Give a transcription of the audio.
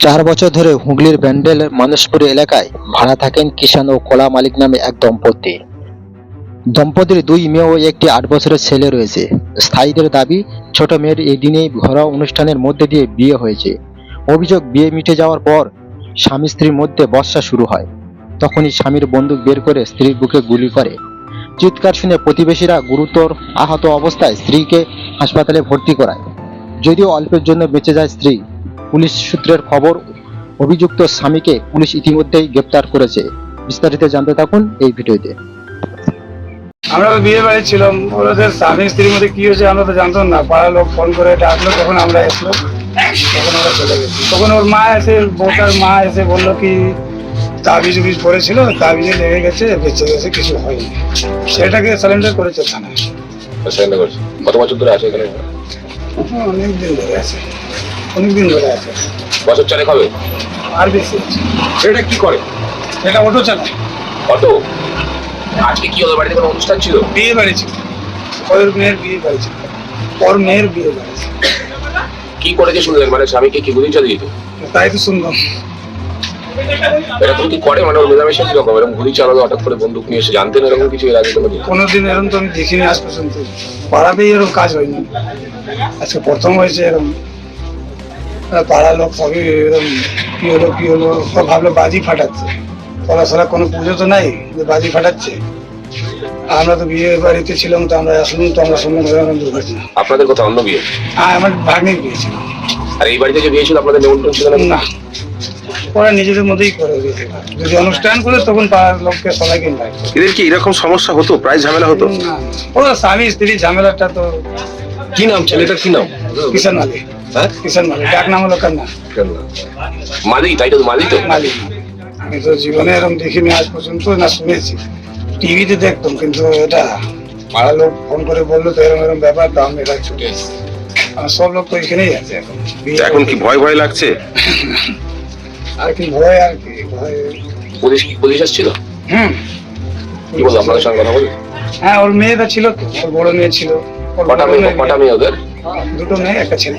চার বছর ধরে হুগলির ব্যান্ডেল মানসপুর এলাকায় ভাড়া থাকেন কিষান ও কলা মালিক নামে এক দম্পতি। দম্পতির দুই মেয়ে ও একটি আট বছরের ছেলে রয়েছে। স্থায়ীদের দাবি, ছোট মেয়ের এই দিনেই ঘরোয়া অনুষ্ঠানের মধ্যে দিয়ে বিয়ে হয়েছে। অভিযোগ, বিয়ে মিটে যাওয়ার পর স্বামী স্ত্রীর মধ্যে বর্ষা শুরু হয়। তখনই স্বামীর বন্দুক বের করে স্ত্রীর বুকে গুলি করে। চিৎকার শুনে প্রতিবেশীরা গুরুতর আহত অবস্থায় স্ত্রীকে হাসপাতালে ভর্তি করায়। যদিও অল্পের জন্য বেঁচে যায় স্ত্রী পুলিশ সূত্রের খবর অভিযুক্ত স্বামীকে পুলিশ ইতিমধ্যেই গ্রেপ্তার করেছে। বিস্তারিত জানতে থাকুন এই ভিডিওতে। আমরা তো বিয়ে বাড়ি ছিলাম। ওদের স্বামী স্ত্রীর মধ্যে কি হয়েছে আমরা তো জানতাম না। পাড়ার লোক ফোন করে ডাকলো তখন আমরা এসলো তখন ওরা চলে গেছি। তখন ওর মা এসে বউটার মা এসে বলল কি তাবিজ উবিজ পড়েছিল তাবিজে লেগে গেছে বেঁচে গেছে কিছু হয়নি। সেটাকে স্যালেন্ডার করেছে থানায়। কত বছর ধরে আছে এখানে? হ্যাঁ, অনেক দিন ধরে আছে। অনেক দিন ধরে আছে। বছর চারেক হবে? আর বেশি। এটা কি করে? এটা অটো চালায়। কত আজকে কি ওদের বাড়িতে কোনো অনুষ্ঠান ছিল? বিয়ে বাড়ি ছিল। ওর মেয়ের বিয়ে বাড়ি ছিল। ওর মেয়ের বিয়ে বাড়ি ছিল। কি করেছে শুনলেন? মানে স্বামীকে কি গুলি চালিয়ে দিত? তাই তো শুনলাম। এরকম কি করে? মানে ওর কীরকম? এরকম গুলি চালালো হঠাৎ করে বন্দুক নিয়ে এসে জানতেন এরকম কিছু এর আগে কোনো কোনোদিন এরকম তো আমি দেখিনি আজ পর্যন্ত। পাড়াতেই এরকম কাজ হয়নি। আজকে প্রথম হয়েছে এরকম। পাড়ার লোক সবই এরকম কি হলো কি হলো সব ভাবলো বাজি ফাটাচ্ছে। পড়াশোনা কোনো পুজো তো নাই যে বাজি ফাটাচ্ছে। আমরা তো বিয়ে বাড়িতে ছিলাম তো আমরা আসলাম তো আমরা শুনলাম এরকম দুর্ঘটনা। আপনাদের কথা অন্য বিয়ে? হ্যাঁ আমার ভাগ্নির বিয়ে ছিল আর এই বাড়িতে যে বিয়ে ছিল আপনাদের নিমন্ত্রণ ছিল না? ওরা নিজেদের মধ্যেই করে দিয়েছে। যদি অনুষ্ঠান করে তখন পাড়ার লোককে সবাইকে invite এদের কি এরকম সমস্যা হতো? প্রায় ঝামেলা হতো? না। ওরা স্বামী স্ত্রী ঝামেলাটা তো কি নাম? ছেলেটার কি নাম? কিষান মালিক হ্যাঁ? কিষান মালিক ডাক নাম হলো কান্না মালি তাই তো মালি তো? মালিক। আমি তো জীবনে এরকম দেখিনি আজ পর্যন্ত না শুনেছি। টিভিতে দেখতাম কিন্তু এটা পাড়ার লোক ফোন করে বলল তো এরকম এরকম ব্যাপার তো আমি এটা ছুটে এসেছি। আমার সব লোক তো এখানেই আছে এখন। এখন কি ভয় ভয় লাগছে? আর কি ভয় আর কি ভয়। পুলিশ কি পুলিশ আসছিল? হুম। কি বলব আপনাদের সঙ্গে কথা বলি? হ্যাঁ ওর মেয়েটা ছিল তো ওর বড় মেয়ে ছিল। কটা মেয়ে- কটা মেয়ে ওদের? দুটো মেয়ে একটা ছেলে।